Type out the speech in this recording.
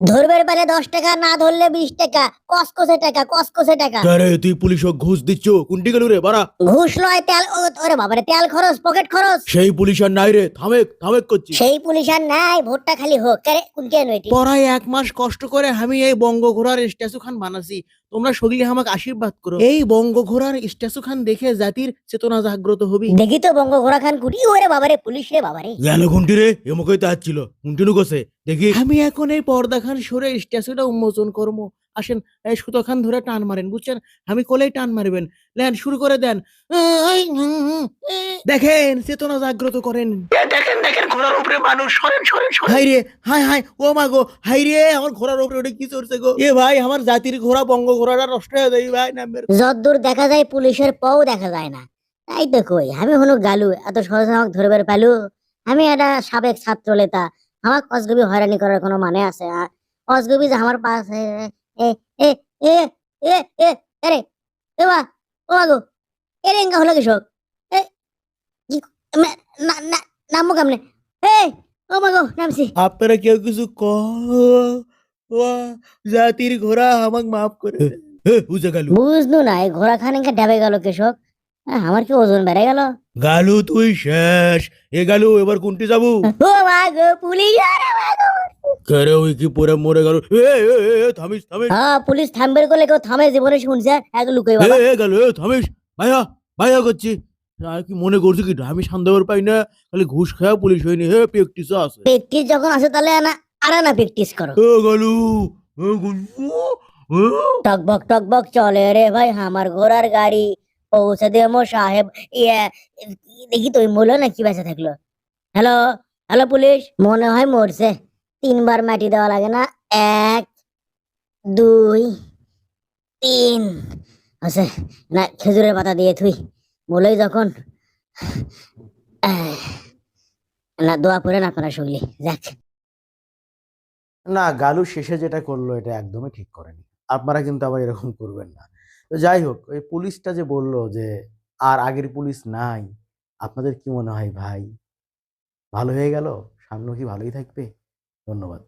ধরবের পারে দশ টাকা না ধরলে বিশ টাকা কসকসে টাকা কসকসে টাকা। আরে তুই পুলিশক ঘুষ দিচ্ছ? কোনটি গেল রে? বাড়া। ঘুষ লয় তেল ও ওরে বাবারে তেল খরচ পকেট খরচ। সেই পুলিশ আর নাই রে। থামেক থামেক করছি। সেই পুলিশ আর নাই ভোটটা খালি হোক। কারে কোন কেন এটি? পড়ায় এক মাস কষ্ট করে আমি এই বঙ্গ ঘোড়ার স্ট্যাচু খান বানাছি। তোমরা সগলি আমাকে আশীর্বাদ করো। এই বঙ্গ ঘোড়ার স্ট্যাচু খান দেখে জাতির চেতনা জাগ্রত হবি। দেখি তো বঙ্গ ঘোড়া খান কুটি ওরে বাবারে পুলিশ রে বাবারে। জানো কোনটি রে? এমকই তা ছিল। কোনটিনু কছে দেখি। আমি এখন এই পর্দা খান সরে স্ট্যাচুটা উন্মোচন করব। আসেন এই সুতো খান ধরে টান মারেন বুঝছেন? আমি কোলেই টান মারবেন। লেন শুরু করে দেন। হুম, হুম, দেখেন চেতনা জাগ্রত করেন। দেখেন দেখেন ঘোড়ার উপরে মানুষ। সরেন সরেন হাই রে হাই হাই ও মা গো হাই রে আমার ঘোড়ার উপরে ওটা কি চড়ছে গো? এ ভাই আমার জাতির ঘোড়া বঙ্গ ঘোড়াটা নষ্ট হয়ে যায় ভাই নামের। যদ্দূর দেখা যায় পুলিশের পাও দেখা যায় না। তাই তো কই আমি হলো গালু এত সহজে আমাকে ধরবার পালু। আমি একটা সাবেক ছাত্র নেতা আমার অজগবি হয়রানি করার কোনো মানে আছে? আ- অজগবি যে আমার পাশ এ এ এ এ এ এ আরে ও মা গো এ রেঙ্গা হলো কৃষক এ না না কেমনে? এ ও মা গো নামছি। আপনারা কেউ কিছু কো জাতির ঘোড়া আমাকে মাফ করে বুঝে গেল বুঝনু না এই ঘোড়া খানিকে ডাবে গেল কৃষক আমার কি ওজন বেড়ে গেল? গালু তুই শেষ। এ গালু এবার কোনটি যাব? ও মা গো পুলিশ আরে মা গো। কেরে ওই কি পরে মরে গেল? এ এ, এ, এ, থামিস থামিস। হ্যাঁ পুলিশ থামবে করলে কেউ থামে জীবনে শুনছে এক লুকোই এ বাবা। এ গেল এ থামিস। ভাইয়া ভাইয়া করছি। আর কি মনে করছি কি? আমি সন্দেহ পাই না। খালি ঘুষ খাওয়া পুলিশ হয়নি। হে প্র্যাকটিস আছে। প্র্যাকটিস যখন আসে তাহলে না আর না প্র্যাকটিস করো। এ গালু এ গালু এ। টকবক টকবক চলে রে ভাই আমার ঘোড়ার গাড়ি। পৌঁছে মো সাহেব ইয়ে দেখি তুই মূল্য না কি বেঁচে থাকল? হ্যালো হ্যালো পুলিশ মনে হয় মরছে। তিনবার মাটি দেওয়া লাগে না। এক, দুই, তিন। আছে না, খেজুরের পাতা দিয়ে থুই। বলেই যখন। না, দোয়া পড়েন আপনারা শুনলি। যাক। না, গালু শেষে যেটা করল, এটা একদমই ঠিক করেনি। আপনারা কিন্তু আবার এরকম করবেন না। তো যাই হোক, ওই পুলিশটা যে বলল যে, আর আগের পুলিশ নাই, আপনাদের কি মনে হয় ভাই? ভালো হয়ে গেল? সামনে কি ভালোই থাকবে? ধন্যবাদ।